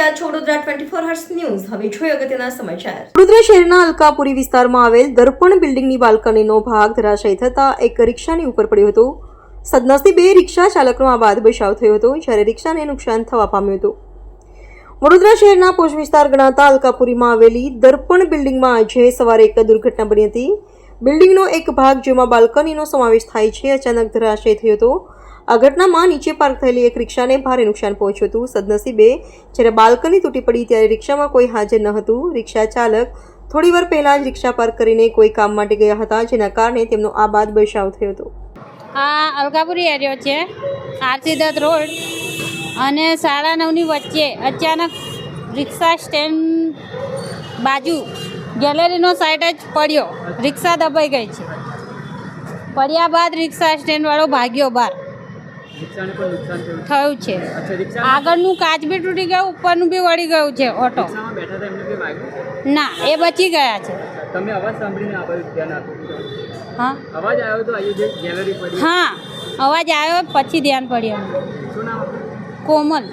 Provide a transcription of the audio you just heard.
Twenty four hours news હવે જોઈએ અગત્યના સમાચાર. વડોદરા શહેરના અલકાપુરી વિસ્તારમાં આવેલ દર્પણ બિલ્ડિંગની બાલ્કનીનો ભાગ ધરાશયી થતા એક રિક્ષાની ઉપર પડ્યો હતો. સદનસીબે રિક્ષા ચાલકનો આ બાદ બચાવ થયો હતો, જ્યારે રિક્ષાને નુકસાન થવા પામ્યું હતું. વડોદરા શહેરના પોષ વિસ્તાર ગણાતા અલકાપુરીમાં આવેલી દર્પણ બિલ્ડિંગમાં આજે સવારે એક દુર્ઘટના બની હતી. બિલ્ડિંગનો એક ભાગ, જેમાં બાલ્કનીનો સમાવેશ થાય છે, અચાનક ધરાશય થયો હતો. આ ઘટનામાં નીચે પાર્ક થયેલી એક રિક્ષાને ભારે નુકસાન પહોંચ્યું હતું. સદનસીબે જ્યારે બાલ્કની તૂટી પડી ત્યારે રિક્ષામાં કોઈ હાજર ન હતું. રિક્ષા ચાલક થોડી વાર પહેલા જ રિક્ષા પાર્ક કરીને કોઈ કામ માટે ગયા હતા, જેના કારણે તેમનો આ બાદ બચાવ થયો હતો. આ અલકાપુરી એરિયો છે, આરસી દત્ત રોડ અને સાડા નવની વચ્ચે અચાનક રિક્ષા સ્ટેન્ડ બાજુ ગેલેરીનો સાઈડ જ પડ્યો. રિક્ષા દબાઈ ગઈ છે. પડ્યા બાદ રિક્ષા સ્ટેન્ડવાળો ભાગ્યો બહાર. થયું છે? આગળનું કાચ બી તૂટી ગયું ઉપરનું બી વળી ગયું છે ઓટો. ના એ બચી ગયા છે. તમે અવાજ સાંભળીને હા? અવાજ આવ્યો તો ગેલેરી પડી. હા અવાજ આવ્યો પછી ધ્યાન પડ્યું કોમલ.